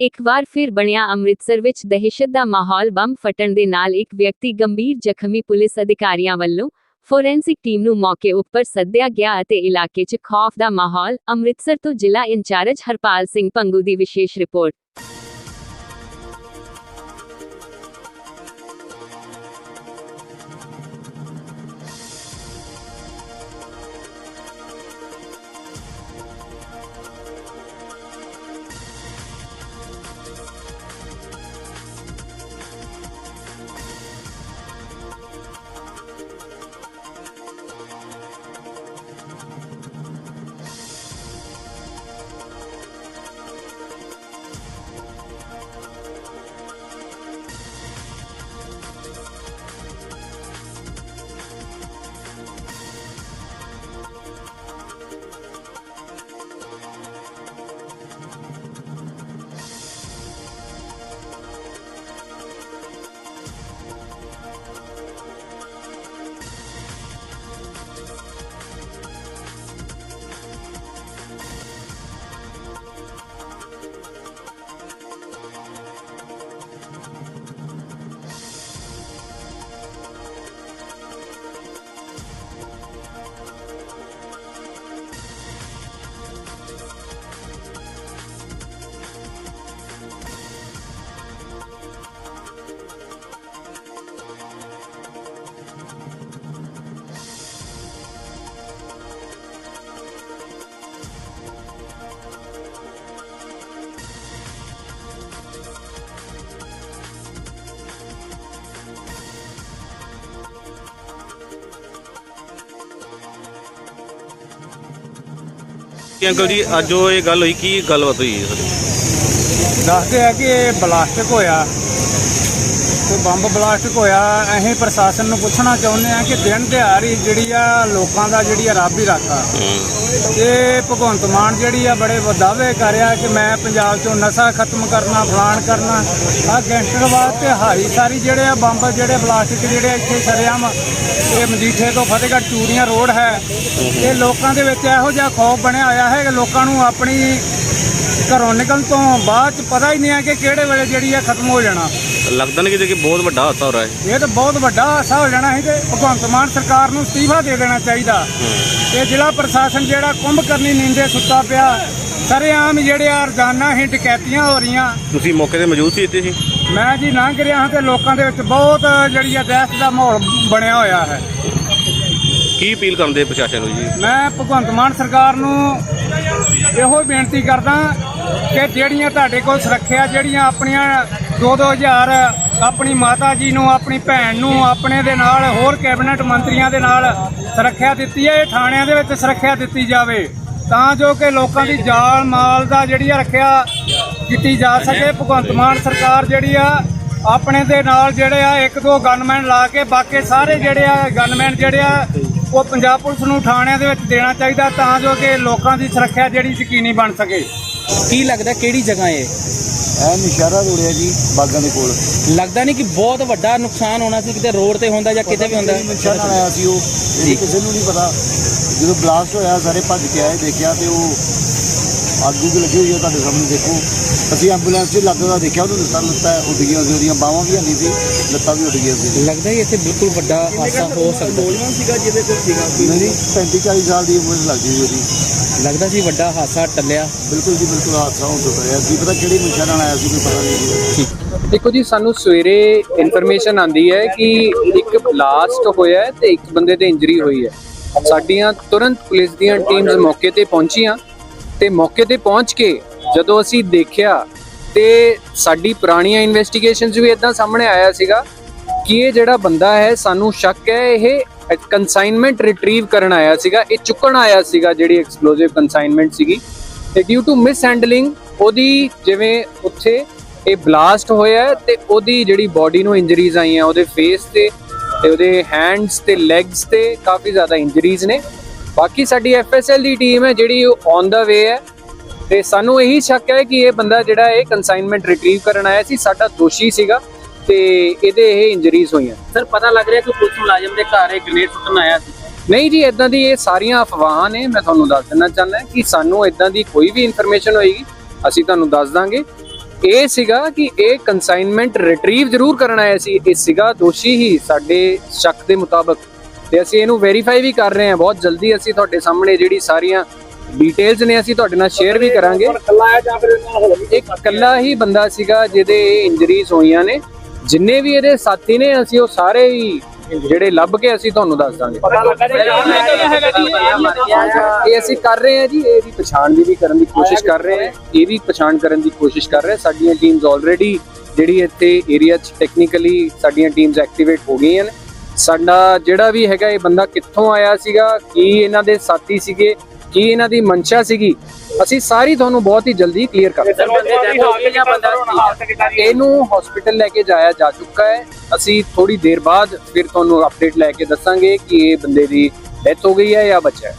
ਇੱਕ ਵਾਰ ਫਿਰ ਬਣਿਆ ਅੰਮ੍ਰਿਤਸਰ ਵਿੱਚ ਦਹਿਸ਼ਤ ਦਾ ਮਾਹੌਲ ਬੰਬ ਫਟਣ ਦੇ ਨਾਲ ਇੱਕ ਵਿਅਕਤੀ ਗੰਭੀਰ ਜ਼ਖਮੀ ਪੁਲਿਸ ਅਧਿਕਾਰੀਆਂ ਵੱਲੋਂ ਫੋਰੈਂਸਿਕ ਟੀਮ ਨੂੰ ਮੌਕੇ ਉੱਪਰ ਸੱਦਿਆ ਗਿਆ ਅਤੇ ਇਲਾਕੇ 'ਚ ਖੌਫ ਦਾ ਮਾਹੌਲ ਅੰਮ੍ਰਿਤਸਰ ਤੋਂ ਜ਼ਿਲ੍ਹਾ ਇੰਚਾਰਜ ਹਰਪਾਲ ਸਿੰਘ ਪੰਗੂ ਦੀ ਵਿਸ਼ੇਸ਼ ਰਿਪੋਰਟ। ਕੀ ਅੰਕਲ ਜੀ ਅੱਜ ਉਹ ਇਹ ਗੱਲ ਹੋਈ ਕੀ ਗੱਲਬਾਤ ਹੋਈ ਹੈ ਦੱਸਦੇ ਆ ਕਿ ਇਹ ਬਲਾਸਟਿਕ ਹੋਇਆ। ਤੇ ਬੰਬ ਬਲਾਸਟਿਕ ਹੋਇਆ ਅਸੀਂ ਪ੍ਰਸ਼ਾਸਨ ਨੂੰ ਪੁੱਛਣਾ ਚਾਹੁੰਦੇ ਆ ਕਿ ਦਿਨ ਦਿਹਾੜੀ ਜਿਹੜੀ ਆ ਲੋਕਾਂ ਦਾ ਜਿਹੜੀ ਆ ਰੱਬ ਹੀ ਰਾਖਾ ਇਹ ਭਗਵੰਤ ਮਾਨ ਜਿਹੜੀ ਆ ਬੜੇ ਦਾਅਵੇ ਕਰ ਰਿਹਾ ਕਿ ਮੈਂ ਪੰਜਾਬ ਚੋਂ ਨਸ਼ਾ ਖਤਮ ਕਰਨਾ ਫਲਾਣ ਕਰਨਾ ਆ ਗੈਂਗਸਟਰਵਾਦ ਤੇ ਹਾਰੀ ਸਾਰੀ ਜਿਹੜੇ ਆ ਬੰਬ ਜਿਹੜੇ ਬਲਾਸਟਿਕ ਜਿਹੜੇ ਇੱਥੇ ਸ਼ਰੇਆਮ ਇਹ ਮਜੀਠੇ ਤੋਂ ਫਤਿਹਗੜ੍ਹ ਚੂੜੀਆਂ ਰੋਡ ਹੈ। ਇਹ ਲੋਕਾਂ ਦੇ ਵਿੱਚ ਇਹੋ ਜਿਹਾ ਖੌਫ ਬਣਿਆ ਹੋਇਆ ਹੈ ਕਿ ਲੋਕਾਂ ਨੂੰ ਆਪਣੀ ਘਰੋਂ ਨਿਕਲਣ ਤੋਂ ਬਾਅਦ ਚ ਪਤਾ ਹੀ ਨਹੀਂ ਹੈ ਕਿ ਕਿਹੜੇ ਵੇਲੇ ਜਿਹੜੀ ਆ ਖਤਮ ਹੋ ਜਾਣਾ। ਲੱਗਦਾ ਨਹੀਂ ਕਿ ਬਹੁਤ ਵੱਡਾ ਹਾਦਸਾ ਹੋ ਰਿਹਾ ਹੈ। ਇਹ ਤਾਂ ਬਹੁਤ ਵੱਡਾ ਹਾਸਾ ਹੋ ਜਾਣਾ ਸੀ ਤੇ ਭਗਵੰਤ ਮਾਨ ਸਰਕਾਰ ਨੂੰ ਅਸਤੀਫਾ ਦੇ ਦੇਣਾ ਚਾਹੀਦਾ। ਤੇ ਜ਼ਿਲ੍ਹਾ ਪ੍ਰਸ਼ਾਸਨ ਜਿਹੜਾ ਕੁੰਭ ਕਰਨੀ ਨੀਂਦੇ ਸੁੱਤਾ ਪਿਆ। ਸਰੇਆਮ ਜਿਹੜੇ ਆ ਰੋਜ਼ਾਨਾ ਹੀ ਡਕੈਤੀਆਂ ਹੋ ਰਹੀਆਂ। ਤੁਸੀਂ ਮੌਕੇ ਤੇ ਮੌਜੂਦ ਸੀ ਇੱਥੇ ਸੀ ਮੈਂ ਜੀ ਲੰਘ ਰਿਹਾ ਹਾਂ ਤੇ ਲੋਕਾਂ ਦੇ ਵਿੱਚ ਬਹੁਤ ਜਿਹੜੀ ਆ ਦਹਿਸ਼ਤ ਦਾ ਮਾਹੌਲ ਬਣਿਆ ਹੋਇਆ ਹੈ। ਕੀ ਅਪੀਲ ਕਰਦੇ ਪ੍ਰਸ਼ਾਸਨ ਨੂੰ ਜੀ? ਮੈਂ ਭਗਵੰਤ ਮਾਨ ਸਰਕਾਰ ਨੂੰ ਇਹੋ ਬੇਨਤੀ ਕਰਦਾ ਕਿ ਜਿਹੜੀਆਂ ਤੁਹਾਡੇ ਕੋਲ ਸੁਰੱਖਿਆ ਜਿਹੜੀਆਂ ਆਪਣੀਆਂ 2-2000 ਆਪਣੀ ਮਾਤਾ ਜੀ ਨੂੰ, ਆਪਣੀ ਭੈਣ ਨੂੰ, ਆਪਣੇ ਦੇ ਨਾਲ ਹੋਰ ਕੈਬਨਿਟ ਮੰਤਰੀਆਂ ਦੇ ਨਾਲ ਸੁਰੱਖਿਆ ਦਿੱਤੀ ਹੈ, ਇਹ ਥਾਣਿਆਂ ਦੇ ਵਿੱਚ ਸੁਰੱਖਿਆ ਦਿੱਤੀ ਜਾਵੇ। ਤਾਂ ਜੋ ਕਿ ਲੋਕਾਂ ਦੀ ਜਾਨ ਮਾਲ ਦਾ ਜਿਹੜੀ ਆ ਰੱਖਿਆ ਕੀਤੀ ਜਾ ਸਕੇ। ਭਗਵੰਤ ਮਾਨ ਸਰਕਾਰ ਜਿਹੜੀ ਆ, ਆਪਣੇ ਦੇ ਨਾਲ ਜਿਹੜੇ ਆ, ਇੱਕ ਦੋ ਗਨਮੈਨ ਲਾ ਕੇ ਬਾਕੀ ਸਾਰੇ ਜਿਹੜੇ ਆ ਗਨਮੈਨ ਜਿਹੜੇ ਆ, ਉਹ ਪੰਜਾਬ ਪੁਲਿਸ ਨੂੰ ਥਾਣਿਆਂ ਦੇ ਵਿੱਚ ਦੇਣਾ ਚਾਹੀਦਾ ਤਾਂ ਜੋ ਕਿ ਲੋਕਾਂ ਦੀ ਸੁਰੱਖਿਆ ਜਿਹੜੀ ਯਕੀਨੀ ਬਣ ਸਕੇ। ਕੀ ਲੱਗਦਾ ਕਿਹੜੀ ਜਗ੍ਹਾ ਏ ਐ ਨਿਸ਼ਾਰਾ ਰੋੜਿਆ ਜੀ ਬਾਗਾਂ ਦੇ ਕੋਲ। ਲੱਗਦਾ ਨਹੀਂ ਕਿ ਬਹੁਤ ਵੱਡਾ ਨੁਕਸਾਨ ਹੋਣਾ ਸੀ ਕਿਤੇ ਰੋਡ ਤੇ ਹੁੰਦਾ ਜਾਂ ਕਿਤੇ ਵੀ ਹੁੰਦਾ। ਨਿਸ਼ਾਰਾ ਆਇਆ ਸੀ ਉਹ ਇਹ ਕਿਸੇ ਨੂੰ ਨਹੀਂ ਪਤਾ। ਜਦੋਂ ਬਲਾਸਟ ਹੋਇਆ ਸਾਰੇ ਭੱਜ ਕੇ ਆਏ ਦੇਖਿਆ ਤੇ ਉਹ ਅੱਗ ਵੀ ਲੱਗੀ ਹੋਈ ਹੈ ਤੁਹਾਡੇ ਸਾਹਮਣੇ ਦੇਖੋ। ਅਸੀਂ ਐਂਬੂਲੈਂਸ 'ਚ ਲੱਗਦਾ ਦੇਖਿਆ ਉਹਨੂੰ ਲੱਤਾਂ ਲੱਤਾਂ ਉੱਡ ਗਈਆਂ ਸੀ ਉਹਦੀਆਂ ਬਾਹਾਂ ਵੀ ਨਹੀਂ ਸੀ ਲੱਤਾਂ ਵੀ ਉੱਡ ਗਈਆਂ ਸੀ। ਲੱਗਦਾ ਹੀ ਇੱਥੇ ਬਿਲਕੁਲ ਵੱਡਾ ਹਾਦਸਾ ਹੋ ਸਕਦਾ। ਸੀਗਾ ਜਿਹਦੇ ਕੋਲ ਸੀਗਾ? ਨਹੀਂ 35 40 ਸਾਲ ਦੀ ਉਮਰ ਲੱਗੀ ਹੋਈ ਉਹਦੀ। ਲੱਗਦਾ ਸੀ ਵੱਡਾ ਹਾਦਸਾ ਟੱਲਿਆ। ਬਿਲਕੁਲ ਜੀ ਬਿਲਕੁਲ ਹਾਦਸਾ ਹੋ ਚੁੱਕਾ ਹੈ ਕੀ ਪਤਾ ਕਿਹੜੀ ਨਿਸ਼ਾਨਾ ਨਾਲ ਆਇਆ ਸੀ ਕੋਈ ਪਤਾ ਨਹੀਂ। ਜੀ ਦੇਖੋ ਜੀ ਸਾਨੂੰ ਸਵੇਰੇ ਇਨਫੋਰਮੇਸ਼ਨ ਆਂਦੀ ਹੈ ਕਿ ਇੱਕ ਬਲਾਸਟ ਹੋਇਆ ਹੈ ਤੇ ਇੱਕ ਬੰਦੇ ਤੇ ਇੰਜਰੀ ਹੋਈ ਹੈ। ਸਾਡੀਆਂ ਤੁਰੰਤ ਪੁਲਿਸ ਦੀਆਂ ਟੀਮਸ ਮੌਕੇ ਤੇ ਪਹੁੰਚੀਆਂ। ਤੇ ਮੌਕੇ ਤੇ ਪਹੁੰਚ ਕੇ ਜਦੋਂ ਅਸੀਂ ਦੇਖਿਆ ਤੇ ਸਾਡੀ ਪੁਰਾਣੀਆਂ ਇਨਵੈਸਟੀਗੇਸ਼ਨਸ ਵੀ ਇਦਾਂ ਸਾਹਮਣੇ ਆਇਆ ਸੀਗਾ ਕਿ ਇਹ ਜਿਹੜਾ ਬੰਦਾ ਹੈ, ਸਾਨੂੰ ਸ਼ੱਕ ਹੈ, ਇਹ ਕਨਸਾਈਨਮੈਂਟ ਰਿਟਰੀਵ ਕਰਨ ਆਇਆ ਸੀਗਾ, ਇਹ ਚੁੱਕਣ ਆਇਆ ਸੀਗਾ ਜਿਹੜੀ ਐਕਸਪਲੋਸਿਵ ਕਨਸਾਈਨਮੈਂਟ ਸੀਗੀ ਤੇ ਡਿਊ ਟੂ ਮਿਸ ਹੈਂਡਲਿੰਗ ਉਹਦੀ ਜਿਵੇਂ ਉੱਥੇ ਇਹ ਬਲਾਸਟ ਹੋਇਆ ਹੈ ਤੇ ਉਹਦੀ ਜਿਹੜੀ ਬਾਡੀ ਨੂੰ ਇੰਜਰੀਜ਼ ਆਈਆਂ, ਉਹਦੇ ਫੇਸ ਤੇ ਤੇ ਉਹਦੇ ਹੈਂਡਸ ਤੇ ਲੈਗਸ ਤੇ ਕਾਫੀ ਜ਼ਿਆਦਾ ਇੰਜਰੀਜ਼ ਨੇ। ਬਾਕੀ ਸਾਡੀ ਐਫਐਸਐਲ ਦੀ ਟੀਮ ਹੈ ਜਿਹੜੀ ਔਨ ਦਾ ਵੇ ਹੈ ਤੇ ਸਾਨੂੰ ਇਹੀ ਸ਼ੱਕ ਹੈ ਕਿ ਇਹ ਬੰਦਾ ਜਿਹੜਾ ਇਹ ਕਨਸਾਈਨਮੈਂਟ ਰਿਟਰੀਵ ਕਰਨ ਆਇਆ ਸੀ ਸਾਡਾ ਦੋਸ਼ੀ ਸੀਗਾ ਤੇ ਇਹਦੇ ਇਹ ਇੰਜਰੀਜ਼ ਹੋਈਆਂ। ਸਰ ਪਤਾ ਲੱਗ ਰਿਹਾ ਕਿ ਪੁਲਿਸ ਮੁਲਾਜ਼ਮ ਦੇ ਘਰ ਇਹ ਗ੍ਰੇਨੇਡ ਸੁੱਟਣ ਆਇਆ ਸੀ। ਨਹੀਂ ਜੀ ਇਦਾਂ ਦੀ ਇਹ ਸਾਰੀਆਂ ਅਫਵਾਹਾਂ ਨੇ ਮੈਂ ਤੁਹਾਨੂੰ ਦੱਸ ਦੇਣਾ ਚਾਹੁੰਦਾ ਕਿ ਸਾਨੂੰ ਇਦਾਂ ਦੀ ਕੋਈ ਵੀ ਇਨਫੋਰਮੇਸ਼ਨ ਹੋਏਗੀ ਅਸੀਂ ਤੁਹਾਨੂੰ ਦੱਸ ਦਾਂਗੇ। ਇਹ ਸੀਗਾ ਕਿ ਇਹ ਕਨਸਾਈਨਮੈਂਟ ਰਿਟਰੀਵ ਜ਼ਰੂਰ ਕਰਨ ਆਇਆ ਸੀ ਇਹ ਸੀਗਾ ਦੋਸ਼ੀ ਹੀ ਸਾਡੇ ਸ਼ੱਕ ਦੇ ਮੁਤਾਬਕ। ਤੇ ਅਸੀਂ ਇਹਨੂੰ ਵੈਰੀਫਾਈ ਵੀ ਕਰ ਰਹੇ ਹਾਂ ਬਹੁਤ ਜਲਦੀ ਅਸੀਂ ਤੁਹਾਡੇ ਸਾਹਮਣੇ ਜਿਹੜੀ ਸਾਰੀਆਂ ਡਿਟੇਲਸ ਨੇ ਅਸੀਂ ਤੁਹਾਡੇ ਨਾਲ ਸ਼ੇਅਰ ਵੀ ਕਰਾਂਗੇ। ਇੱਕ ਇਕੱਲਾ ਹੀ ਬੰਦਾ ਸੀਗਾ ਜਿਹਦੇ ਇੰਜਰੀਜ਼ ਹੋਈਆਂ ਨੇ। ਜਿੰਨੇ ਵੀ ਇਹਦੇ ਸਾਥੀ ਨੇ ਅਸੀਂ ਉਹ ਸਾਰੇ ਹੀ ਜਿਹੜੇ ਲੱਭ ਕੇ ਅਸੀਂ ਤੁਹਾਨੂੰ ਦੱਸ ਦਾਂਗੇ। ਇਹ ਅਸੀਂ ਕਰ ਰਹੇ ਹਾਂ ਜੀ ਇਹਦੀ ਪਛਾਣ ਦੀ ਵੀ ਕਰਨ ਦੀ ਕੋਸ਼ਿਸ਼ ਕਰ ਰਹੇ ਹਾਂ। ਇਹ ਵੀ ਪਛਾਣ ਕਰਨ ਦੀ ਕੋਸ਼ਿਸ਼ ਕਰ ਰਹੇ। ਸਾਡੀਆਂ ਟੀਮਸ ਆਲਰੇਡੀ ਜਿਹੜੀ ਇੱਥੇ ਏਰੀਆ 'ਚ ਟੈਕਨੀਕਲੀ ਸਾਡੀਆਂ ਟੀਮਸ ਐਕਟੀਵੇਟ ਹੋ ਗਈਆਂ ਨੇ। ਸਾਡਾ ਜਿਹੜਾ ਵੀ ਹੈਗਾ ਇਹ ਬੰਦਾ ਕਿੱਥੋਂ ਆਇਆ ਸੀਗਾ ਕੀ ਇਹਨਾਂ ਦੇ ਸਾਥੀ ਸੀਗੇ ਕੀ ਇਹਨਾਂ ਦੀ ਮਨਸ਼ਾ ਸੀਗੀ ਅਸੀਂ ਸਾਰੀ ਤੁਹਾਨੂੰ ਬਹੁਤ ਹੀ ਜਲਦੀ ਕਲੀਅਰ ਕਰ ਇਹਨੂੰ ਹਸਪੀਟਲ ਲੈ ਕੇ ਜਾਇਆ ਜਾ ਚੁੱਕਾ ਹੈ। ਅਸੀਂ ਥੋੜੀ ਦੇਰ ਬਾਅਦ ਫਿਰ ਤੁਹਾਨੂੰ ਅਪਡੇਟ ਲੈ ਕੇ ਦੱਸਾਂਗੇ ਕਿ ਇਹ ਬੰਦੇ ਦੀ ਡੈਥ ਹੋ ਗਈ ਹੈ ਜਾਂ ਬਚਿਆ ਹੈ।